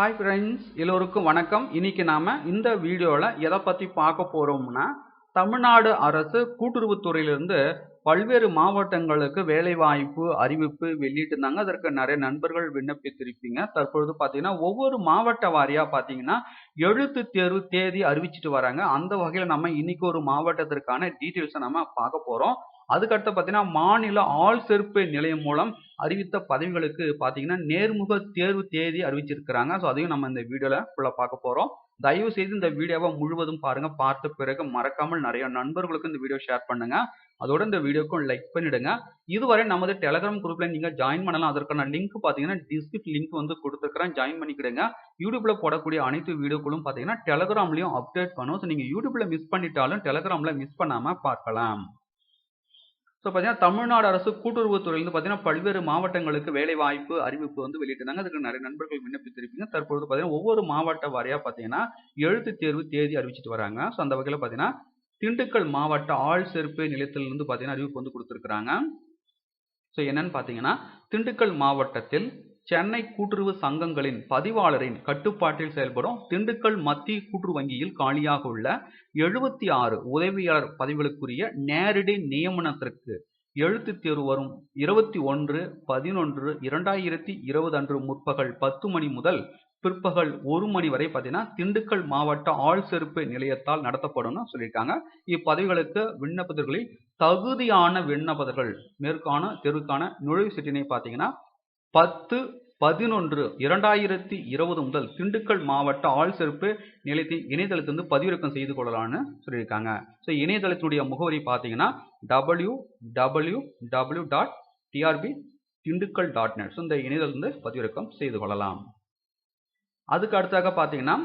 Hi friends எல்லோருக்கும் வணக்கம். இன்னைக்கு நாம இந்த வீடியோவில் எதை பற்றி பார்க்க போகிறோம்னா தமிழ்நாடு அரசு கூட்டுறவுத்துறையிலிருந்து பல்வேறு மாவட்டங்களுக்கு வேலைவாய்ப்பு அறிவிப்பு வெளியிட்டிருந்தாங்க. அதற்கு நிறைய நண்பர்கள் விண்ணப்பித்திருப்பீங்க. தற்பொழுது பார்த்தீங்கன்னா ஒவ்வொரு மாவட்ட வாரியாக பார்த்தீங்கன்னா எழுத்து தேர்வு தேதி அறிவிச்சிட்டு வராங்க. அந்த வகையில் நம்ம இன்னைக்கு ஒரு மாவட்டத்திற்கான டீட்டெயில்ஸை நம்ம பார்க்க போகிறோம் அதுக்கடுத்து பார்த்தீங்கன்னா மாநில ஆள் சேர்ப்பு நிலையம் மூலம் அறிவித்த பதவிகளுக்கு பார்த்தீங்கன்னா நேர்முக தேர்வு தேதி அறிவிச்சிருக்கிறாங்க. ஸோ அதையும் நம்ம இந்த வீடியோவில் ஃபுல்லாக பார்க்க போகிறோம் தயவு செய்து இந்த வீடியோவை முழுவதும் பாருங்க. பார்த்த பிறகு மறக்காமல் நிறைய நண்பர்களுக்கு இந்த வீடியோ ஷேர் பண்ணுங்க. அதோட இந்த வீடியோக்கும் லைக் பண்ணிடுங்க. இதுவரை நமது டெலகிராம் குரூப்ல நீங்க ஜாயின் பண்ணலாம். அதற்கான லிங்க் பாத்தீங்கன்னா டிஸ்கிரிப்ட் லிங்க் வந்து கொடுத்துருக்கிறேன். ஜாயின் பண்ணிக்கிடுங்க. யூடியூப்ல போடக்கூடிய அனைத்து வீடியோக்களும் பாத்தீங்கன்னா டெலகிராம்லயும் அப்டேட் பண்ணும். ஸோ நீங்க யூடியூப்ல மிஸ் பண்ணிட்டாலும் டெலகிராம்ல மிஸ் பண்ணாம பார்க்கலாம். ஸோ பார்த்தீங்கன்னா தமிழ்நாடு அரசு கூட்டுறவுத்துறையிலிருந்து பார்த்தீங்கன்னா பல்வேறு மாவட்டங்களுக்கு வேலை வாய்ப்பு அறிவிப்பு வந்து வெளியிட்டிருந்தாங்க. அதுக்கு நிறைய நண்பர்கள் விண்ணப்பித்திருப்பீங்க தற்பொழுது பார்த்தீங்கன்னா ஒவ்வொரு மாவட்ட வாரியாக பார்த்தீங்கன்னா எழுத்து தேர்வு தேதி அறிவிச்சிட்டு வராங்க. ஸோ அந்த வகையில் பார்த்தீங்கன்னா திண்டுக்கல் மாவட்ட ஆள் சேர்ப்பு நிலையத்திலிருந்து பார்த்தீங்கன்னா அறிவிப்பு வந்து கொடுத்துருக்குறாங்க. ஸோ என்னன்னு பார்த்தீங்கன்னா திண்டுக்கல் மாவட்டத்தில் சென்னை கூட்டுறவு சங்கங்களின் பதிவாளரின் கட்டுப்பாட்டில் செயல்படும் திண்டுக்கல் மத்திய கூட்டுறவு வங்கியில் காலியாக உள்ள எழுபத்தி ஆறு உதவியாளர் பதவிகளுக்குரிய நேரடி நியமனத்திற்கு எழுத்து தேர்வு வரும் இருபத்தி ஒன்று பதினொன்று இரண்டாயிரத்தி இருபது அன்று முற்பகல் பத்து மணி முதல் பிற்பகல் ஒரு மணி வரை பார்த்தீங்கன்னா திண்டுக்கல் மாவட்ட ஆள் செருப்பு நிலையத்தால் நடத்தப்படும்னு சொல்லியிருக்காங்க. இப்பதவிகளுக்கு விண்ணப்பதர்களில் தகுதியான விண்ணப்பதர்கள் மேற்கான தெருக்கான நுழைவு சீட்டினை பார்த்தீங்கன்னா பத்து பதினொன்று இரண்டாயிரத்தி இருபது முதல் திண்டுக்கல் மாவட்ட ஆள் செருப்பு நிலையத்தின் இணையதளத்திலிருந்து பதிவிறக்கம் செய்து கொள்ளலாம்னு சொல்லியிருக்காங்க. ஸோ இணையதளத்தினுடைய முகவரி பார்த்தீங்கன்னா W W W dot TRP Dindigul dot net so இந்த இணையதளத்திலிருந்து பதிவிறக்கம் செய்து கொள்ளலாம். அதுக்கு அடுத்தாக பார்த்தீங்கன்னா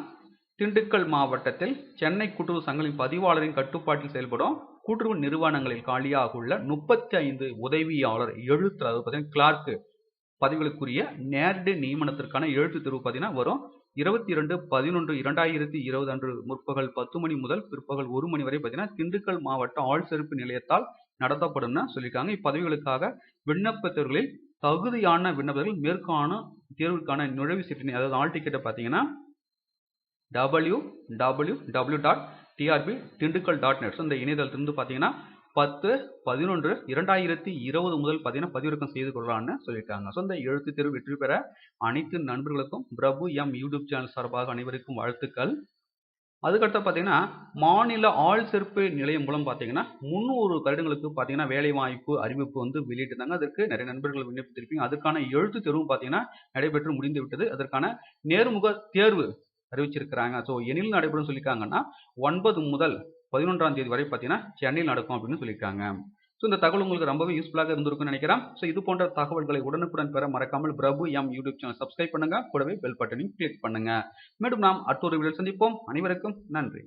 திண்டுக்கல் மாவட்டத்தில் சென்னை கூட்டுறவு சங்கங்களின் பதிவாளரின் கட்டுப்பாட்டில் செயல்படும் கூட்டுறவு நிறுவனங்களில் காலியாக உள்ள முப்பத்தி ஐந்து உதவியாளர் எழுத்து அதாவது பார்த்தீங்கன்னா கிளார்க்கு பதவிகளுக்குரிய நேரடி நியமனத்திற்கான எழுத்து தேர்வு பார்த்தீங்கன்னா வரும் இருபத்தி இரண்டு பதினொன்று இரண்டாயிரத்தி இருபது அன்று முற்பகல் பத்து மணி முதல் பிற்பகல் ஒரு மணி வரை பார்த்தீங்கன்னா திண்டுக்கல் மாவட்ட ஆள் செருப்பு நிலையத்தால் நடத்தப்படும்னு சொல்லியிருக்காங்க. இப்பதவிகளுக்காக விண்ணப்பத்தவர்களில் தகுதியான விண்ணப்பர்கள் மேற்கான தேர்வுக்கான நுழைவு சீட்டினை அதாவது ஆள் டிக்கெட்டை பார்த்தீங்கன்னா W W W dot TRP Dindigul dot net இந்த இணையதளத்திலிருந்து பார்த்தீங்கன்னா பத்து பதினொன்று இரண்டாயிரத்தி இருபது முதல் பார்த்தீங்கன்னா பதிவிறக்கம் செய்து கொள்ளலாம்னு சொல்லியிருக்காங்க. ஸோ இந்த எழுத்து தேர்வு வெற்றி பெற அனைத்து நண்பர்களுக்கும் பிரபு எம் யூடியூப் சேனல் சார்பாக அனைவருக்கும் வாழ்த்துக்கள். அதுக்கடுத்து பார்த்தீங்கன்னா மாநில ஆள் சேர்ப்பு நிலையம் மூலம் பார்த்தீங்கன்னா முந்நூறு வருடங்களுக்கு பார்த்தீங்கன்னா வேலை வாய்ப்பு அறிவிப்பு வந்து வெளியிட்டிருந்தாங்க. அதற்கு நிறைய நண்பர்கள் விண்ணப்பித்திருப்பீங்க. அதுக்கான எழுத்து தேர்வும் பார்த்தீங்கன்னா நடைபெற்று முடிந்து விட்டது. அதற்கான நேர்முக தேர்வு அறிவிச்சிருக்கிறாங்க. ஸோ எனில் நடைபெறும் சொல்லியிருக்காங்கன்னா ஒன்பது முதல் பதினொன்றாம் தேதி வரை பார்த்தீங்கன்னா சென்னையில் நடக்கும் அப்படின்னு சொல்லியிருக்காங்க. ஸோ இந்த தகவல் உங்களுக்கு ரொம்பவே யூஸ்ஃபுல்லாக இருந்திருக்கும்னு நினைக்கிறேன். ஸோ இது போன்ற தகவல்களை உடனுக்குடன் பெற மறக்காமல் Prabhu M YouTube channel subscribe பண்ணுங்க. கூடவே பெல் பட்டனையும் கிளிக் பண்ணுங்க. மீண்டும் நாம் அடுத்த ஒரு வீடியோ சந்திப்போம். அனைவருக்கும் நன்றி.